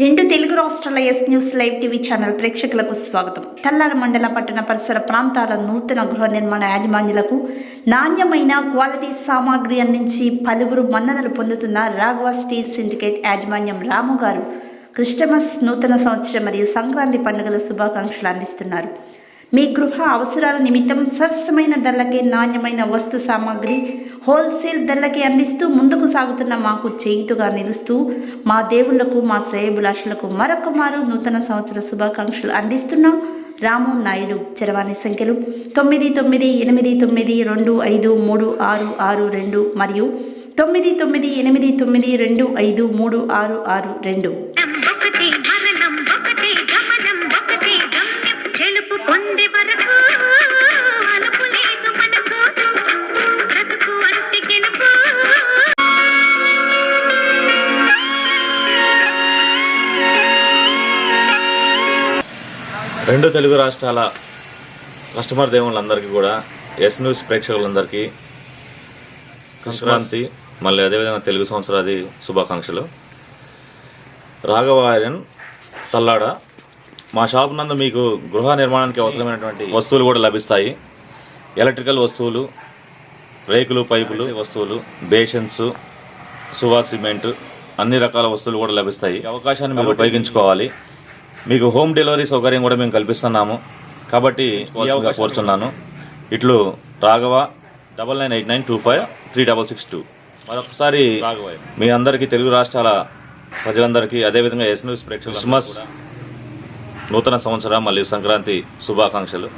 రెండు తెలుగు రాష్ట్రాల S news live TV channel ప్రేక్షకులకు స్వాగతం. తల్లాడ మండల పట్టణ పరిసర ప్రాంతాల నూతన గృహ నిర్మాణ యాజమాన్యులకు నాణ్యమైన క్వాలిటీ సామాగ్రి అందించి పలువురు మన్ననలు పొందుతున్న రాఘవ స్టీల్ సిండికేట్ యాజమాన్యం రాము గారు క్రిస్టమస్ నూతన సంవత్సరం మరియు సంక్రాంతి పండుగల శుభాకాంక్షలు అందిస్తున్నారు. మీ గృహ అవసరాల నిమిత్తం సరసమైన ధరలకే నాణ్యమైన వస్తు సామాగ్రి హోల్సేల్ ధరలకే అందిస్తూ ముందుకు సాగుతున్న మాకు చేయుతుగా నిలుస్తూ మా దేవుళ్ళకు మా శ్రేయభిలాషులకు మరొక మారు నూతన సంవత్సర శుభాకాంక్షలు అందిస్తున్నాం. రాము నాయుడు చరవాణి సంఖ్యలు తొమ్మిది తొమ్మిది ఎనిమిది తొమ్మిది రెండు ఐదు మూడు ఆరు ఆరు రెండు మరియు తొమ్మిది తొమ్మిది ఎనిమిది తొమ్మిది రెండు ఐదు మూడు ఆరు ఆరు రెండు. గెలుపు పొందే వరకు అలుపు లేదు మనకు. బ్రతుకు అంటే గెలుపు. రెండు తెలుగు రాష్ట్రాల కస్టమర్ దేవుళ్ళందరికీ కూడా ఎస్ న్యూస్ ప్రేక్షకులందరికీ సంక్రాంతి మళ్ళీ అదేవిధంగా తెలుగు సంవత్సరాది శుభాకాంక్షలు. రాఘవ ఐరన్ తల్లాడ మా షాప్ నందు మీకు గృహ నిర్మాణానికి అవసరమైనటువంటి వస్తువులు కూడా లభిస్తాయి. ఎలక్ట్రికల్ వస్తువులు రేకులు పైపులు వస్తువులు బేషన్స్ సువా సిమెంట్ అన్ని రకాల వస్తువులు కూడా లభిస్తాయి. అవకాశాన్ని మీరు ఉపయోగించుకోవాలి. మీకు హోమ్ డెలివరీ సౌకర్యం కూడా మేము కల్పిస్తున్నాము. కాబట్టి కోరుచున్నాను. ఇట్లు Raghava double nine eight nine two five three double six two. మరొకసారి మీ అందరికీ తెలుగు రాష్ట్రాల ప్రజలందరికీ అదేవిధంగా ఎస్ న్యూస్ ప్రేక్షకులు క్రిస్మస్ నూతన సంవత్సరం మరియు సంక్రాంతి శుభాకాంక్షలు.